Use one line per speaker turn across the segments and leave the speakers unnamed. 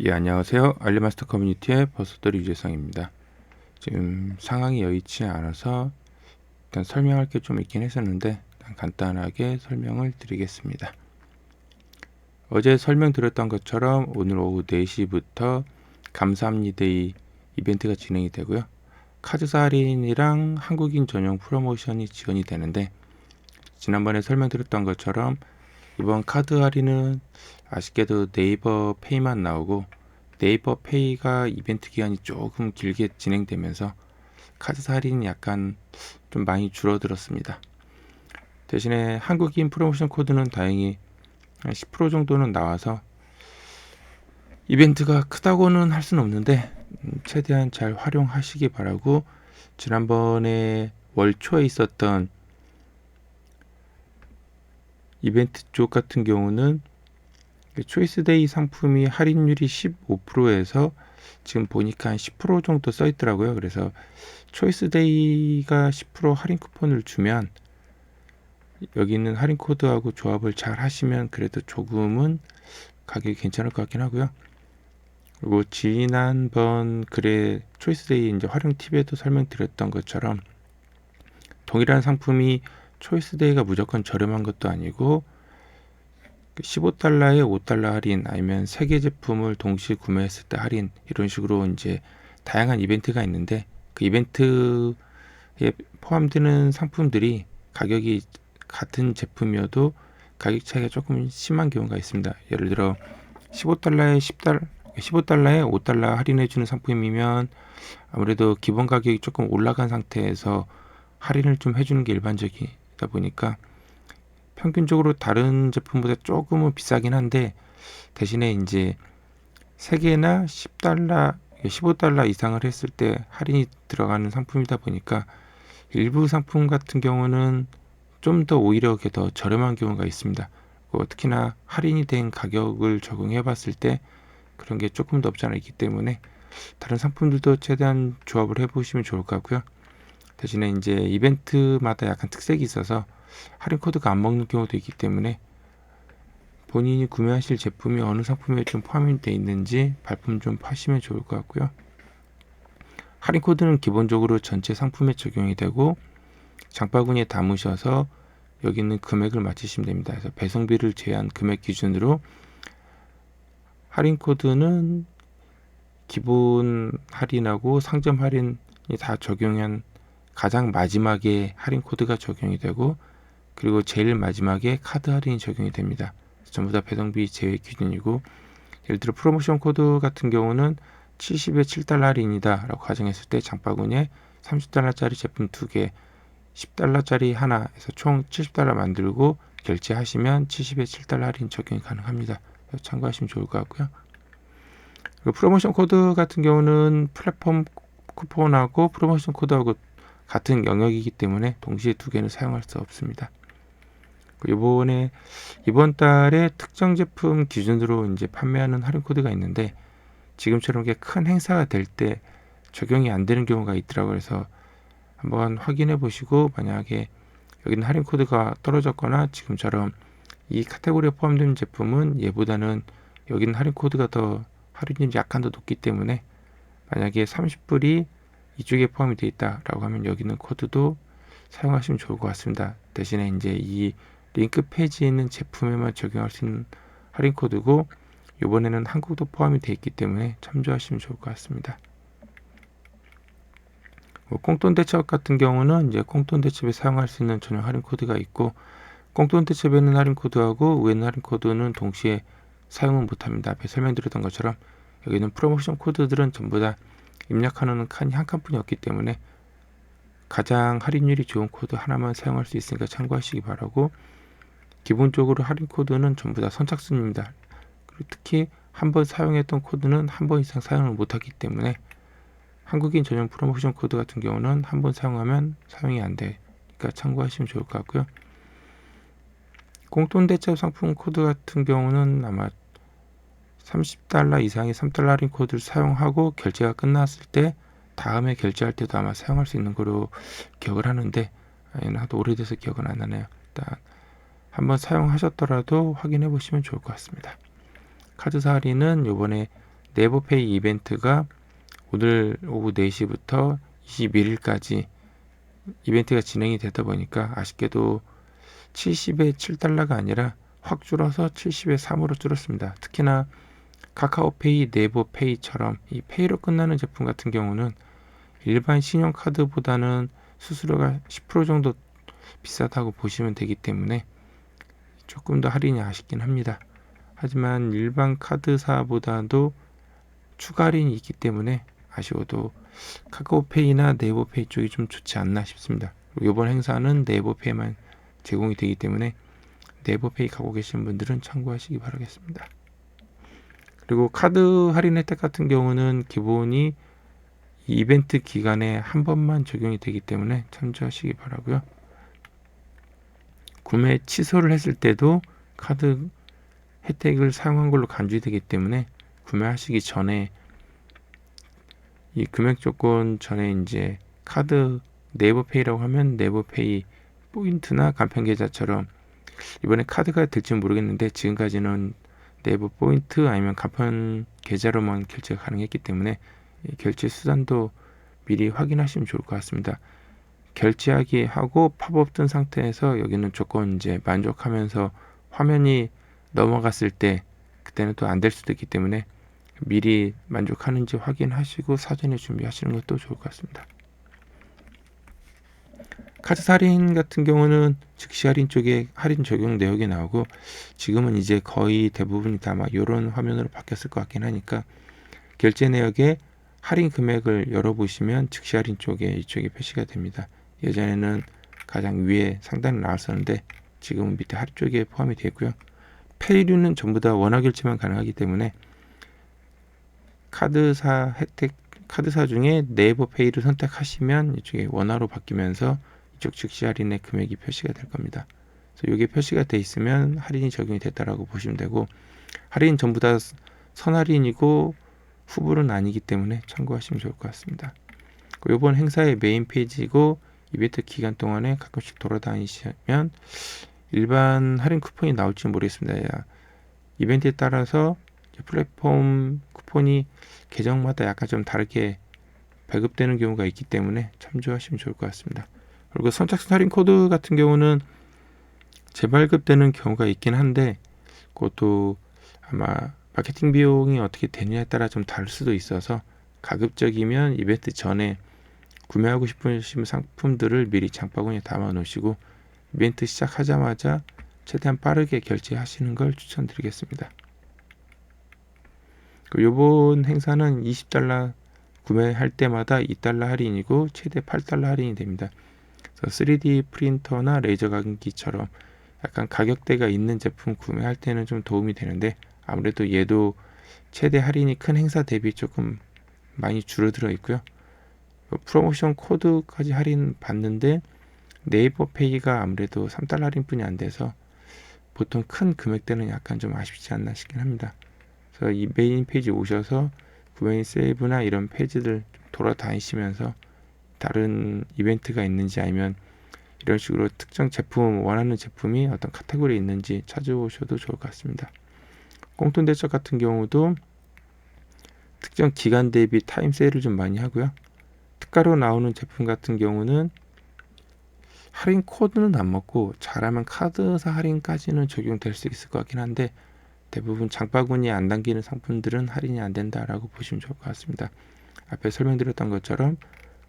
예, 안녕하세요. 알리마스터 커뮤니티의 버섯돌이 유재상입니다. 지금 상황이 여의치 않아서 일단 설명할 게 좀 있긴 했었는데 간단하게 설명을 드리겠습니다. 어제 설명드렸던 것처럼 오늘 오후 4시부터 감사합니데이 이벤트가 진행이 되고요. 카드사 할인이랑 한국인 전용 프로모션이 지원이 되는데 지난번에 설명드렸던 것처럼 이번 카드 할인은 아쉽게도 네이버 페이만 나오고 네이버 페이가 이벤트 기간이 조금 길게 진행되면서 카드 할인이 약간 좀 많이 줄어들었습니다. 대신에 한국인 프로모션 코드는 다행히 한 10% 정도는 나와서 이벤트가 크다고는 할 수는 없는데 음, 최대한 잘 활용하시기 바라고 지난번에 월 초에 있었던 이벤트 쪽 같은 경우는 초이스데이 상품이 할인율이 15%에서 지금 보니까 한 10% 정도 써 있더라고요. 그래서 초이스데이가 10% 할인 쿠폰을 주면 여기 있는 할인 코드하고 조합을 잘 하시면 그래도 조금은 가격이 괜찮을 것 같긴 하고요. 그리고 지난번 글에 초이스데이 이제 활용 팁에도 설명드렸던 것처럼 동일한 상품이 초이스데이가 무조건 저렴한 것도 아니고 15달러에 5달러 할인 아니면 세개 제품을 동시에 구매했을 때 할인 이런 식으로 이제 다양한 이벤트가 있는데 그 이벤트에 포함되는 상품들이 가격이 같은 제품이어도 가격 차이가 조금 심한 경우가 있습니다. 예를 들어 15달러에 10달러 15달러에 5달러 할인해 주는 상품이면 아무래도 기본 가격이 조금 올라간 상태에서 할인을 좀 해주는 게 일반적 이다 보니까 평균적으로 다른 제품보다 조금은 비싸긴 한데 대신에 이제 3개나 10달러, 15달러 이상을 했을 때 할인이 들어가는 상품이다 보니까 일부 상품 같은 경우는 좀 더 오히려 더 저렴한 경우가 있습니다. 특히나 할인이 된 가격을 적용해 봤을 때 그런 게 조금 더 없지 않아 있기 때문에 다른 상품들도 최대한 조합을 해 보시면 좋을 것 같고요. 대신에 이제 이벤트마다 약간 특색이 있어서 할인 코드가 안 먹는 경우도 있기 때문에 본인이 구매하실 제품이 어느 상품에 좀 포함이 되어 있는지 발품 좀 파시면 좋을 것 같고요. 할인 코드는 기본적으로 전체 상품에 적용이 되고 장바구니에 담으셔서 여기 있는 금액을 맞추시면 됩니다. 그래서 배송비를 제한 금액 기준으로 할인 코드는 기본 할인하고 상점 할인이 다 적용한 가장 마지막에 할인 코드가 적용이 되고 그리고 제일 마지막에 카드 할인이 적용이 됩니다. 전부 다 배송비 제외 기준이고 예를 들어 프로모션 코드 같은 경우는 70에 7달러 할인이다 라고 가정했을 때 장바구니에 30달러짜리 제품 2개 10달러짜리 하나 해서 총 70달러 만들고 결제하시면 70에 7달러 할인 적용이 가능합니다. 참고하시면 좋을 것 같고요. 프로모션 코드 같은 경우는 플랫폼 쿠폰하고 프로모션 코드하고 같은 영역이기 때문에 동시에 두 개는 사용할 수 없습니다. 이번에 이번 달에 특정 제품 기준으로 이제 판매하는 할인 코드가 있는데 지금처럼 큰 행사가 될 때 적용이 안 되는 경우가 있더라고요. 그래서 한번 확인해 보시고 만약에 여기는 할인 코드가 떨어졌거나 지금처럼 이 카테고리에 포함된 제품은 얘보다는 여기는 할인 코드가 더 할인율이 약간 더 높기 때문에 만약에 30불이 이쪽에 포함이 되어 있다라고 하면 여기는 코드도 사용하시면 좋을 것 같습니다. 대신에 이제 이 링크 페이지에 있는 제품에만 적용할 수 있는 할인 코드고 이번에는 한국도 포함이 되어 있기 때문에 참조하시면 좋을 것 같습니다. 뭐 꽁돈 대첩 같은 경우는 이제 꽁돈 대첩에 사용할 수 있는 전용 할인 코드가 있고 꽁돈 대첩에는 할인 코드하고 위에는 할인 코드는 동시에 사용은 못합니다. 앞에 설명드렸던 것처럼 여기는 프로모션 코드들은 전부 다 입력하는 칸이 한 칸뿐이 없기 때문에 가장 할인율이 좋은 코드 하나만 사용할 수 있으니까 참고하시기 바라고 기본적으로 할인 코드는 전부 다 선착순입니다. 그리고 특히 한 번 사용했던 코드는 한 번 이상 사용을 못하기 때문에 한국인 전용 프로모션 코드 같은 경우는 한 번 사용하면 사용이 안 되니까 참고하시면 좋을 것 같고요. 공돈 대체 상품 코드 같은 경우는 아마 30달러 이상의 3달러 할인 코드를 사용하고 결제가 끝났을 때 다음에 결제할 때도 아마 사용할 수 있는 거로 기억을 하는데 하도 오래돼서 기억은 안 나네요. 일단 한번 사용하셨더라도 확인해 보시면 좋을 것 같습니다. 카드사 할인은 요번에 네이버페이 이벤트가 오늘 오후 4시부터 21일까지 이벤트가 진행이 되다 보니까 아쉽게도 70에 7달러가 아니라 확 줄어서 70에 3으로 줄었습니다. 특히나 카카오페이, 네이버페이처럼 이 페이로 끝나는 제품 같은 경우는 일반 신용카드보다는 수수료가 10% 정도 비싸다고 보시면 되기 때문에 조금 더 할인이 아쉽긴 합니다. 하지만 일반 카드사보다도 추가 할인이 있기 때문에 아쉬워도 카카오페이나 네이버페이 쪽이 좀 좋지 않나 싶습니다. 이번 행사는 네이버페이만 제공이 되기 때문에 네이버페이 갖고 계신 분들은 참고하시기 바라겠습니다. 그리고 카드 할인 혜택 같은 경우는 기본이 이벤트 기간에 한 번만 적용이 되기 때문에 참조하시기 바라고요. 구매 취소를 했을 때도 카드 혜택을 사용한 걸로 간주되기 때문에 구매하시기 전에 이 금액 조건 전에 이제 카드 네이버페이라고 하면 네이버페이 포인트나 간편 계좌처럼 이번에 카드가 될지 모르겠는데 지금까지는 네이버 포인트 아니면 간편 계좌로만 결제가 가능했기 때문에 결제 수단도 미리 확인하시면 좋을 것 같습니다. 결제하기 하고 팝업 뜬 상태에서 여기는 조건 이제 만족하면서 화면이 넘어갔을 때 그때는 또 안 될 수도 있기 때문에 미리 만족하는지 확인하시고 사전에 준비하시는 것도 좋을 것 같습니다. 카드 할인 같은 경우는 즉시 할인 쪽에 할인 적용 내역이 나오고 지금은 이제 거의 대부분이 다 막 이런 화면으로 바뀌었을 것 같긴 하니까 결제 내역에 할인 금액을 열어보시면 즉시 할인 쪽에 이쪽에 표시가 됩니다. 예전에는 가장 위에 상단에 나왔었는데 지금은 밑에 하루 쪽에 포함이 되어 있고요. 페이류는 전부 다 원화 결제만 가능하기 때문에 카드사 혜택 카드사 중에 네이버 페이를 선택하시면 이쪽에 원화로 바뀌면서 이쪽 즉시 할인의 금액이 표시가 될 겁니다. 그래서 이게 표시가 돼 있으면 할인이 적용이 됐다라고 보시면 되고 할인 전부 다 선할인이고 후불은 아니기 때문에 참고하시면 좋을 것 같습니다. 이번 행사의 메인 페이지고 이벤트 기간 동안에 가끔씩 돌아다니시면 일반 할인 쿠폰이 나올지 모르겠습니다. 이벤트에 따라서 플랫폼 쿠폰이 계정마다 약간 좀 다르게 배급되는 경우가 있기 때문에 참조하시면 좋을 것 같습니다. 그리고 선착순 할인 코드 같은 경우는 재발급되는 경우가 있긴 한데 그것도 아마 마케팅 비용이 어떻게 되느냐에 따라 좀 다를 수도 있어서 가급적이면 이벤트 전에 구매하고 싶으신 상품들을 미리 장바구니에 담아 놓으시고 이벤트 시작하자마자 최대한 빠르게 결제하시는 걸 추천드리겠습니다. 이번 행사는 20달러 구매할 때마다 2달러 할인이고 최대 8달러 할인이 됩니다. 3D 프린터나 레이저 각인기처럼 약간 가격대가 있는 제품 구매할 때는 좀 도움이 되는데 아무래도 얘도 최대 할인이 큰 행사 대비 조금 많이 줄어들어 있고요. 프로모션 코드까지 할인 받는데 네이버 페이가 아무래도 3달러 할인뿐이 안 돼서 보통 큰 금액대는 약간 좀 아쉽지 않나 싶긴 합니다. 그래서 이 메인 페이지 오셔서 구매인 세이브나 이런 페이지들 돌아다니시면서 다른 이벤트가 있는지 아니면 이런 식으로 특정 제품 원하는 제품이 어떤 카테고리에 있는지 찾아보셔도 좋을 것 같습니다. 꽁돈 대처 같은 경우도 특정 기간 대비 타임 세일을 좀 많이 하고요. 특가로 나오는 제품 같은 경우는 할인 코드는 안 먹고 잘하면 카드사 할인까지는 적용될 수 있을 것 같긴 한데 대부분 장바구니에 안 담기는 상품들은 할인이 안 된다라고 보시면 좋을 것 같습니다. 앞에 설명드렸던 것처럼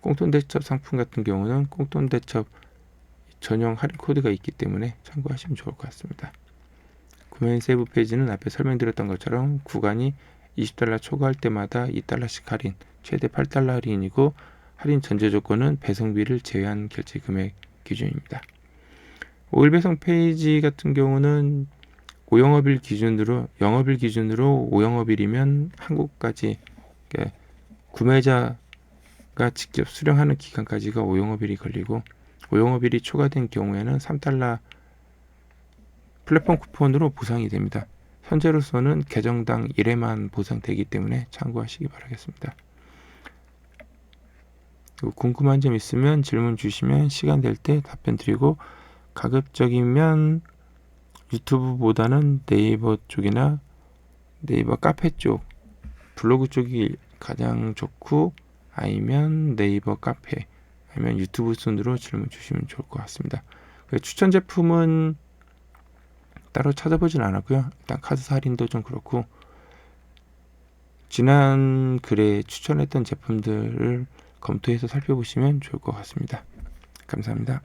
꽁돈 대첩 상품 같은 경우는 꽁돈 대첩 전용 할인 코드가 있기 때문에 참고하시면 좋을 것 같습니다. 구매인 세이브 페이지는 앞에 설명드렸던 것처럼 구간이 20달러 초과할 때마다 2달러씩 할인, 최대 8달러 할인이고 할인 전제 조건은 배송비를 제외한 결제 금액 기준입니다. 오일 배송 페이지 같은 경우는 5영업일 기준으로 영업일 기준으로 5영업일이면 한국까지 그러니까 구매자 가 직접 수령하는 기간까지가 5영업일이 걸리고 5영업일이 초과된 경우에는 3달러 플랫폼 쿠폰으로 보상이 됩니다. 현재로서는 계정당 1회만 보상되기 때문에 참고하시기 바라겠습니다. 궁금한 점 있으면 질문 주시면 시간 될 때 답변 드리고 가급적이면 유튜브보다는 네이버 쪽이나 네이버 카페 쪽 블로그 쪽이 가장 좋고 아니면 네이버 카페 아니면 유튜브 순으로 질문 주시면 좋을 것 같습니다. 그 추천 제품은 따로 찾아보진 않았고요. 일단 카드 할인도 좀 그렇고 지난 글에 추천했던 제품들을 검토해서 살펴보시면 좋을 것 같습니다. 감사합니다.